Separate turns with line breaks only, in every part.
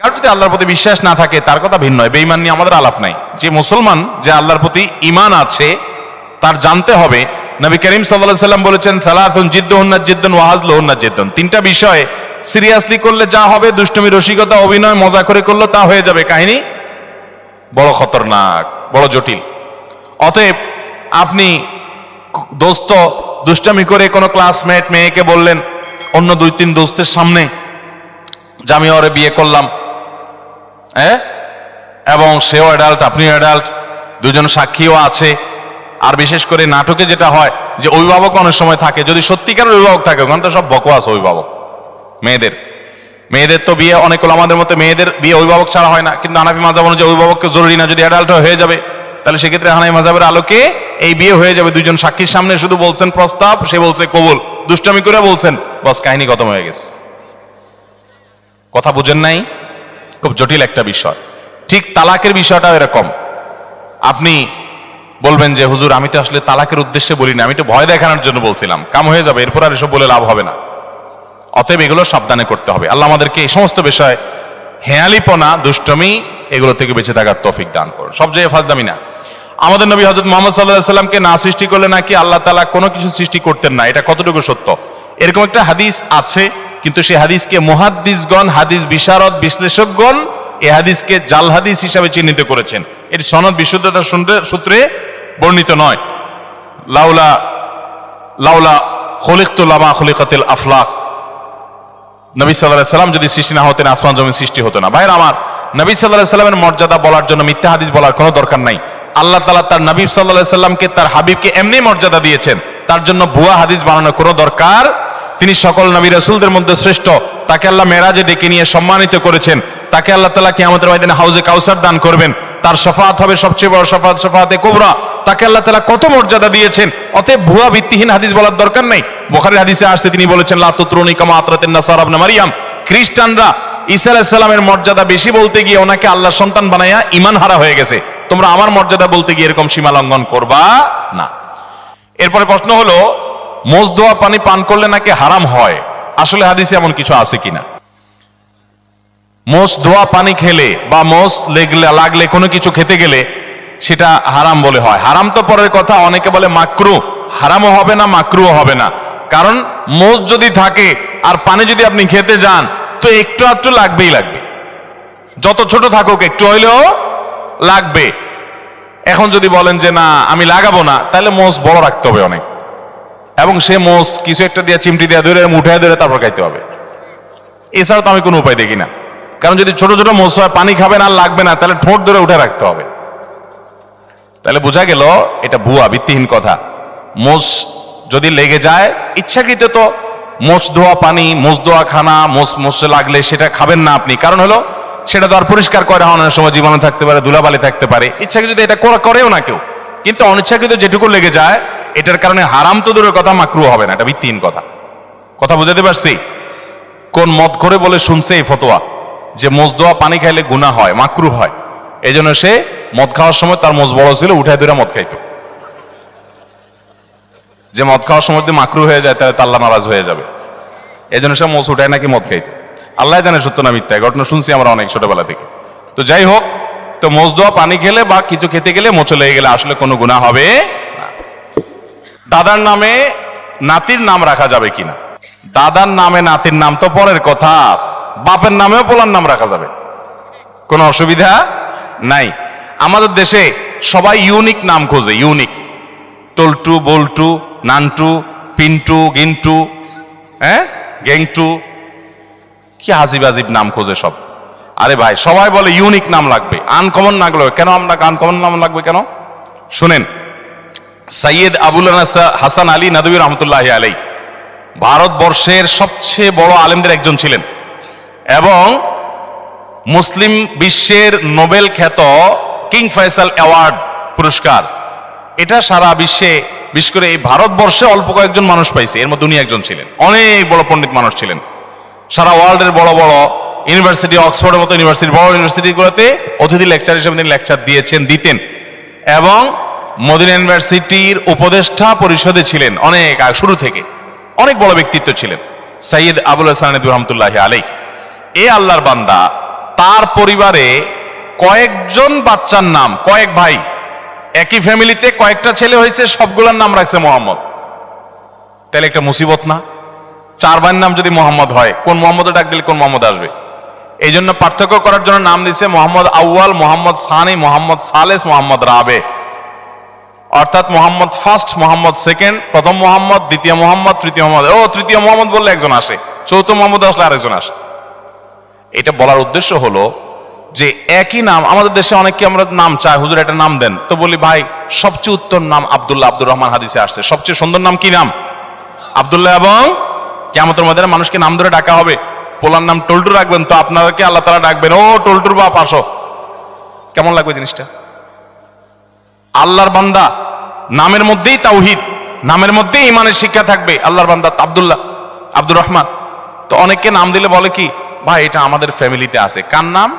কারণ যদি আল্লাহর প্রতি বিশ্বাস না থাকে, তার কথা ভিন্ন হয়, বেঈমান নিয়ে আমাদের আলাপ নাই। যে মুসলমান, যে আল্লাহর প্রতি ইমান আছে, তার জানতে হবে, নবী করিম সাল্লাহ সাল্লাম বলেছেন সালাহুন জিদ্দুন্না জিদ্দুন ওয়াহাজলুন্না জিদ্দুন। তিনটা বিষয়, সিরিয়াসলি করলে যা হবে, দুষ্টমি, রসিকতা, অভিনয়, মজা করে করলে তা হয়ে যাবে। কাহিনী? বড় খতরনাক, বড় জটিল। অতএব, আপনি দোস্ত, দুষ্টামি করে কোনো ক্লাসমেট মেয়েকে বললেন, অন্য দুই তিন দোস্তের সামনে, যে আমি ওরে বিয়ে করলাম হ্যাঁ? এবং সেও অ্যাডাল্ট আপনিও অ্যাডাল্ট দুজন সাক্ষীও আছে। আর বিশেষ করে নাটকে যেটা হয়, যে অভিভাবক অনেক সময় থাকে, যদি সত্যিকার অভিভাবক থাকে, ওখানে তো সব বকওয়াস অভিভাবক, মেয়েদের। মেয়েদের তো বিয়ে, অনেক আমাদের মতো মেয়েদের বিয়ে অভিভাবক ছাড়া হয় না, কিন্তু হানাফি মাজাব অনুযায়ী অভিভাবককে জরুরি না, যদি অ্যাডাল্ট হয়ে যাবে, তাহলে সেক্ষেত্রে হানাই মাজাবের আলোকে এই বিয়ে হয়ে যাবে। দুজন সাক্ষীর সামনে শুধু বলছেন প্রস্তাব, সে বলছে কবুল। দুষ্টামি করে বলছেন, বস কাহিনী খতম হয়ে গেছে। কথা বুঝেন নাই? খুব জটিল একটা বিষয়। ঠিক তালাকের বিষয়টাও এরকম। আপনি বলবেন যে, হুজুর, আমি তো আসলে তালাকের উদ্দেশ্যে বলিনি আমি তো ভয় দেখানোর জন্য বলছিলাম। কাম হয়ে যাবে, এরপর আর এসব বলে লাভ হবে না। অতএব এগুলো সাবধানে করতে হবে। আল্লাহ আমাদেরকে এই সমস্ত বিষয় হেয়ালিপনা, দুষ্টমি, এগুলো থেকে বেঁচে থাকার তফিক দান করুন। সব জায়গায় ফাজদামি না। আমাদের নবী হজরত মোহাম্মদ সাল্লাহ সাল্লামকে না সৃষ্টি করলে নাকি আল্লাহ তালা কোনো কিছু সৃষ্টি করতেন না। এটা কতটুকু সত্য? এরকম একটা হাদিস আছে। কিন্তু সেই হাদিসকে মুহাদ্দিসগণ, হাদিস বিশারদ বিশ্লেষকগণ এ হাদিসকে জাল হাদিস হিসাবে চিহ্নিত করেছেন। এর সনদ বিশুদ্ধতার সূত্রে- বর্ণিত নয়। লাউলা লাউলা খলিকতুল্লামা খলিকাতিল আফলাক। নবী সাল্লাহ সাল্লাম যদি সৃষ্টি না হতেন, আসমান জমিন সৃষ্টি হতো না। ভাইয়ের আমার, নবী সাল্লাহ সাল্লামের মর্যাদা বলার জন্য মিথ্যা হাদিস বলার কোনো দরকার নাই। আল্লাহ তালা তার নবী সাল্লাহ সাল্লামকে, তার হাবিবকে এমনি মর্যাদা দিয়েছেন। তার জন্য ভুয়া হাদিস বানানোর কোনো দরকার তিনি সকল নবী রসুলদের মধ্যে শ্রেষ্ঠ। তাকে আল্লাহ মেরাজে ডেকে নিয়ে সম্মানিত করেছেন। তাকে আল্লাহ তালা কি আমাদের ময়দানে হাউজে কাউসার দান করবেন। তার সফাত হবে সবচেয়ে বড় সফাত সফাতে কোবরা। তাকে আল্লাহ তালা কত মর্যাদা দিয়েছেন। অতএব ভুয়া ভিত্তিহীন হাদিস বলার দরকার নেই। বোখারের হাদিসে আসছে, তিনি বলেছেন লাতুত্রুনি কামা আতরাতেন নাসার আবনা মারিয়াম। খ্রিস্টানরা ঈসা সালামের মর্যাদা বেশি বলতে গিয়ে ওনাকে আল্লাহ সন্তান বানাইয়া ইমান হারা হয়ে গেছে। তোমরা আমার মর্যাদা বলতে গিয়ে এরকম সীমা লঙ্ঘন করবা না। এরপরে প্রশ্ন হলো মোজ ধোয়া পানি পান করলে নাকি হারাম হয়? আসলে হাদিসে এমন কিছু আছে কিনা? মোষ ধোয়া পানি খেলে বা মোষ লেগলে, লাগলে, কোনো কিছু খেতে গেলে সেটা হারাম বলে হয়। হারাম তো পরের কথা, অনেকে বলে মাকরু। হারামও হবে না, মাকরুও হবে না। কারণ মোষ যদি থাকে আর পানি যদি আপনি খেতে যান, তো একটু একটু লাগবেই লাগবে। যত ছোট থাকুক, একটু হইলেও লাগবে। এখন যদি বলেন যে, না, আমি লাগাবো না, তাহলে মোষ বড় রাখতে হবে অনেক। এবং সে মোষ, কিছু একটা দিয়ে চিমটি দিয়ে ধরে উঠায় ধরে তারপর খাইতে হবে। এছাড়া তো আমি কোনো উপায় দেখি না। কারণ যদি ছোট ছোট মোষ হয়, পানি খাবেন আর লাগবে না, তাহলে ঠোঁট ধরে উঠে রাখতে হবে। তাহলে বোঝা গেল, এটা ভুয়া, ভিত্তিহীন কথা। মোষ যদি লেগে যায়, ইচ্ছাকৃত তো মোষ ধোয়া পানি, মোষ ধোয়া খানা, মোষ মোষে লাগলে সেটা খাবেন না আপনি। কারণ হলো, সেটা তো আর পরিষ্কার করে অনেক সময় জীবাণু থাকতে পারে, ধুলাবালি থাকতে পারে। ইচ্ছাকৃত এটা করা করেও না কেউ। কিন্তু অনিচ্ছাকৃত যেটুকু লেগে যায় এটার কারণে হারাম তো দূরের কথা মাকরু হবে না, এটা ভিত্তিহীন কথা। কথা বুঝাতে পারছি? কোন মত করে বলে শুনছে এই ফতোয়া? যে মোজ দোয়া পানি খাইলে গুণা হয় মাকরু হয়। এই জন্য সে মদ খাওয়ার সময় তার মোজ বড় ছিল, উঠায় ধরে মদ খাইতো। যে মদ খাওয়ার সময় যদি মাকরু হয়ে যায়, তাহলে তো আল্লাহ নারাজ হয়ে যাবে। এই জন্য সে মোজ উঠায় নাকি মদ খাইতো। আল্লাহ জানে সত্য না মিথ্যা ঘটনা শুনছি আমরা অনেক ছোটবেলা থেকে। তো যাই হোক, তো মোজ দোয়া পানি খেলে বা কিছু খেতে গেলে মোচে লেগে গেলে আসলে কোনো গুণা হবে দাদার নামে নাতির নাম রাখা যাবে কিনা? দাদার নামে নাতির নাম তো পরের কথা। বাপের নামেও পোলার নাম রাখা যাবে। কোনো অসুবিধা নাই। আমাদের দেশে সবাই ইউনিক নাম খোঁজে, ইউনিক। টলটু বল্টু, নান্টু, পিন্টু, গিন্টু হ্যাঁ? গেংটু। কি আজিব আজিব নাম খোঁজে সব। আরে ভাই, সবাই বলে ইউনিক নাম লাগবে। আনকমন লাগবে কেন আমরা আনকমন নাম লাগবে কেন? শুনেন সৈয়দ আবুল হাসান আলী নদী রহমতুল্লাহ আলাই ভারতবর্ষের সবচেয়ে বড় আলেমদের একজন ছিলেন। এবং মুসলিম বিশ্বের নোবেল খ্যাত কিং ফয়সাল অ্যাওয়ার্ড পুরস্কার। এটা সারা বিশ্বে, বিশেষ করে এই ভারতবর্ষে অল্প কয়েকজন মানুষ পাইছে। এর মধ্যে উনি একজন ছিলেন। অনেক বড় পণ্ডিত মানুষ ছিলেন। সারা ওয়ার্ল্ডের বড় বড় ইউনিভার্সিটি, অক্সফোর্ডের মতো ইউনিভার্সিটি বড় ইউনিভার্সিটিগুলোতে অতিথি লেকচার হিসেবে তিনি লেকচার দিয়েছেন, দিতেন। এবং মদিনা ইউনিভার্সিটির উপদেষ্টা পরিষদে ছিলেন অনেক শুরু থেকে। অনেক বড় ব্যক্তিত্ব ছিলেন। সৈয়দ আবুল হাসান রহমতুল্লাহ আলাই এ আল্লাহর বান্দা, তার পরিবারে কয়েকজন বাচ্চার নাম, কয়েক ভাই। একই ফ্যামিলিতে কয়েকটা ছেলে হয়েছে, সবগুলোর নাম রাখছে মোহাম্মদ। তাহলে একটা মুসিবত না? চার ভাইয়ের নাম যদি মোহাম্মদ হয়, কোন মোহাম্মদ ডাক দিলে কোন মোহাম্মদ আসবে? এই জন্য পার্থক্য করার জন্য নাম দিছে মোহাম্মদ আউয়াল, মোহাম্মদ সানি, মোহাম্মদ সালেস, মোহাম্মদ রাবে। অর্থাৎ মোহাম্মদ ফার্স্ট মোহাম্মদ সেকেন্ড প্রথম মোহাম্মদ, দ্বিতীয় মোহাম্মদ, তৃতীয় মোহাম্মদ। ও, তৃতীয় মোহাম্মদ বললে একজন আসে, চৌথ মোহাম্মদ আসলে আরেকজন আসে। এটা বলার উদ্দেশ্য হলো যে একই নাম, আমাদের দেশে অনেককে আমরা নাম চাই, হুজুর একটা নাম দেন, তো বলি, ভাই, সবচেয়ে উত্তম নাম আব্দুল্লাহ আব্দুর রহমান হাদিসে আসছে। সবচেয়ে সুন্দর নাম কি নাম? আব্দুল্লাহ এবং কেমতের মধ্যে মানুষকে নাম ধরে ডাকা হবে। পোলার নাম টল্টু রাখবেন, তো আপনাদেরকে আল্লাহ তালা ডাকবেন, ও, টল্টুর বাপ, আসো। কেমন লাগবে জিনিসটা? আল্লাহর বান্দা নামের মধ্যেই তাওহিদ, নামের মধ্যেই ইমানের শিক্ষা থাকবে। আল্লাহর বান্দা আব্দুল্লাহ, আব্দুর রহমান। তো অনেককে নাম দিলে বলে কি, ভাই, এটা আমাদের ফ্যামিলিতে আছে। কার নাম?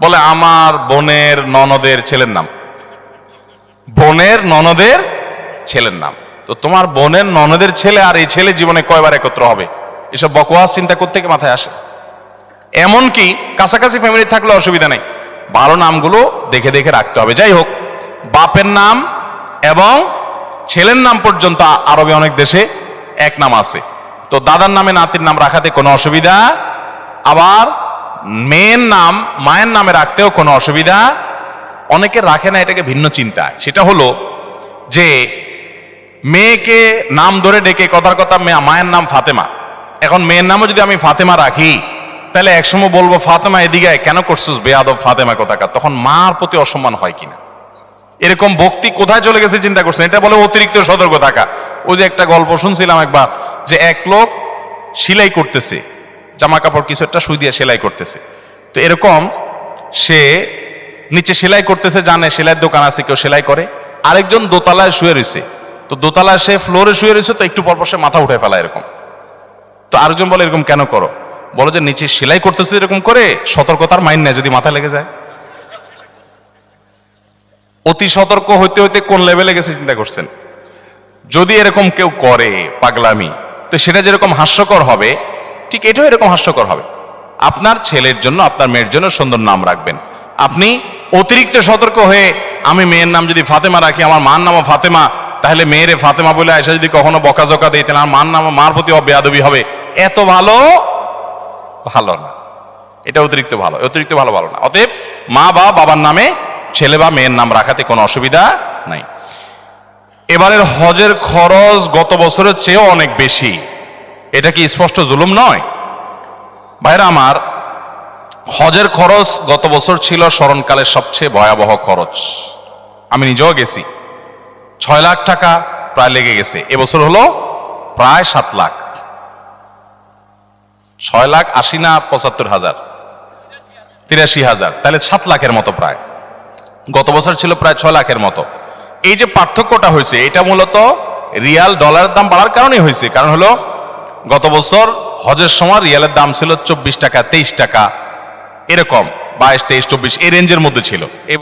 বলে, আমার বোনের ননদের ছেলের নাম। বোনের ননদের ছেলের নাম। তো তোমার বোনের ননদের ছেলে আর এই ছেলে জীবনে কয়বার একত্র হবে? এসব বকওয়াস চিন্তা করতে মাথায় আসে। এমনকি কাছাকাছি ফ্যামিলি থাকলে অসুবিধা নেই। ভালো নামগুলো দেখে দেখে রাখতে হবে। যাই হোক বাপের নাম এবং ছেলের নাম পর্যন্ত আরবে অনেক দেশে এক নাম আছে। তো দাদার নামে নাতির নাম রাখাতে কোনো অসুবিধা, আবার মেয়ের নাম, মায়ের নামে রাখতেও কোনো অসুবিধা। অনেকে রাখে না, এটাকে ভিন্ন চিন্তা। সেটা হলো যে মেয়েকে নাম ধরে ডেকে, কথার কথা মায়ের নাম ফাতেমা। এখন মেয়ের নামও যদি আমি ফাতেমা রাখি, তাহলে একসময় বলব, ফাতেমা, এদিকে কেন করছিস? বেয়াদব ফাতেমা কোথাকার? তখন মার প্রতি অসম্মান হয় কিনা? এরকম ভক্তি কোথায় চলে গেছে চিন্তা করছেন? এটা বলে অতিরিক্ত সতর্ক থাকা। ওই যে একটা গল্প শুনছিলাম একবার, যে এক লোক সেলাই করতেছে জামা কাপড় কিছু একটা সুই দিয়ে সেলাই করতেছে। তো এরকম সে নিচে সেলাই করতেছে, জানে সেলাইয়ের দোকান আছে, কেউ সেলাই করে। আরেকজন দোতলায় শুয়ে রয়েছে। তো দোতলায় সে ফ্লোরে শুয়ে রয়েছে, তো একটু পরপর সে মাথা উঠে ফেলা এরকম। তো আরেকজন বলে, এরকম কেন করো? বলো যে, নিচে সেলাই করতেছে এরকম করে, সতর্কতার মাইন নেয় যদি মাথায় লেগে যায়। অতি সতর্ক হইতে হইতে কোন লেভেলে গেছে চিন্তা করছেন? যদি এরকম কেউ করে পাগলামি, তো সেটা যেরকম হাস্যকর হবে, ঠিক এটাও এরকম হাস্যকর হবে। আপনার ছেলের জন্য, আপনার মেয়ের জন্য সুন্দর নাম রাখবেন। আপনি অতিরিক্ত সতর্ক হয়ে, আমি মেয়ের নাম যদি ফাতেমা রাখি, আমার মার নামও ফাতেমা, তাহলে মেয়েরে ফাতেমা বলে আয়সা যদি কখনো বকাঝকা দেয়, তাহলে আমার মার নাম মার প্রতি বেয়াদবি হবে। এত ভালো? ভালো না। এটা অতিরিক্ত ভালো অতিরিক্ত ভালো ভালো না। অতএব মা বা বাবার নামে ছেলে বা মেয়ের নাম রাখাতে কোনো অসুবিধা নাই। এবারের হজের খরচ গত বছরের চেয়েও অনেক বেশি। এটা কি স্পষ্ট জুলুম নয়? ভাইরা আমার, হজের খরচ গত বছর ছিল স্মরণকালের সবচেয়ে ভয়াবহ খরচ। আমি নিজেও গেছি। ছয় লাখ টাকা প্রায় লেগে গেছে। এবছর হলো প্রায় সাত লাখ। ছয় লাখ আশি না পঁচাত্তর হাজার। তিরাশি হাজার। তাহলে সাত লাখের মতো প্রায়। গত বছর ছিল প্রায় ছয় লাখের মতো। এই যে পার্থক্যটা হয়েছে, এটা মূলত রিয়াল ডলারের দাম বাড়ার কারণেই হয়েছে। কারণ হলো, গত বছর হজের সময় রিয়ালের দাম ছিল চব্বিশ টাকা, তেইশ টাকা, এরকম, বাইশ, তেইশ, চব্বিশ, এই রেঞ্জের মধ্যে ছিল।